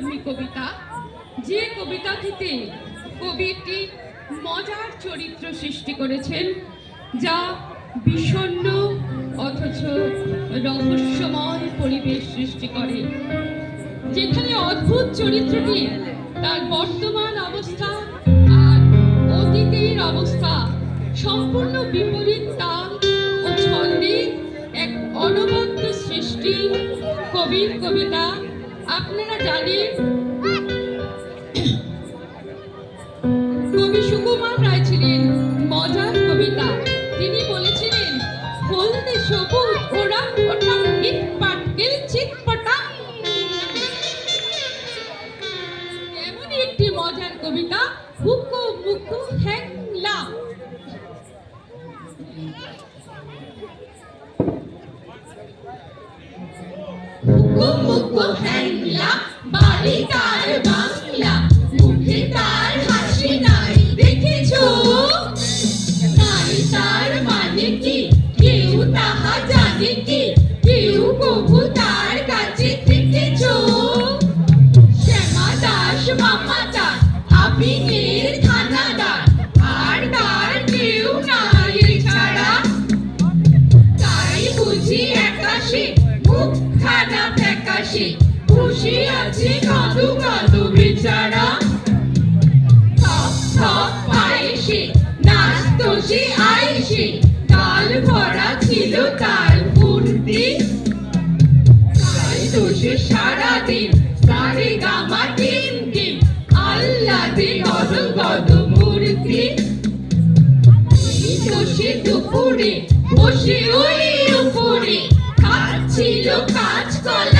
ধর্মী কবিতা? যে কবিতাটিতে কবিটি মজার চরিত্র সৃষ্টি করেছেন, যা বিষণ্ণ অথচ রহস্যময় পরিবেশ সৃষ্টি করে। যেখানে অদ্ভুত চরিত্রটি তার বর্তমান অবস্থা আর অতীতের অবস্থা সম্পূর্ণ বিপরীত তাল ও ছন্দে এক অনবদ্য সৃষ্টি কবির কবিতা আপনারা জানেন কবি সুকুমার রায় ছিলেন মজার কবিতা। তিনি বলেছিলেন, হলদে সবুজ ওরা এমনই একটি মজার কবিতা, হুকু মুকু হ্যাংলা হুকু মুকু হ্যাংলা বাড়ি তার বাংলা মুখে তার হাসি নাই দেখেছ নাই তার মানে কি কেউ তাহা জানে কি কেউ কবু তার কাছে থেকেছো শ্যামা দাস মামা দাস আপিনের থানাদার ফ্যাকাশে খুশি আছে, কাঁদু কাঁদু বেচারা। থপ থপ নাচতো সে আইসে। গাল ভরা ছিল তার ফুর্তি। তাই তো সারাদিন সারে গামা টিম টিম গদ গদ মূর্তি। দুপুরে, বসে ওই উপরে। খাচ্ছিল কাঁচকলা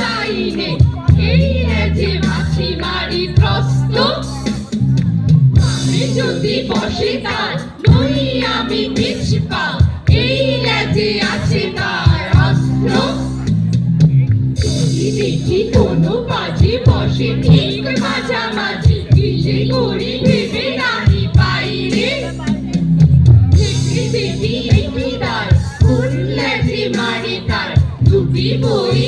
মোর এই যে মাছি মারি প্রস্ত আমি যদি বসে তার নই আমি পিছপা এই লেজে আছে তার অস্ত্র দেখি কোনো কাজে বসে ঠিক মাঝামাঝি, কিসে করি ভেবে নাহি বাইরে। দেখি দেখি একটি তার, কোন লেজে মারি তার, দুটি বই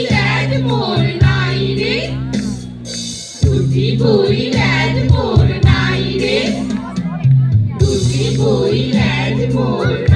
দুটি বই ল্যাজ মোর নাই রে দুটি বই ল্যাজ মোর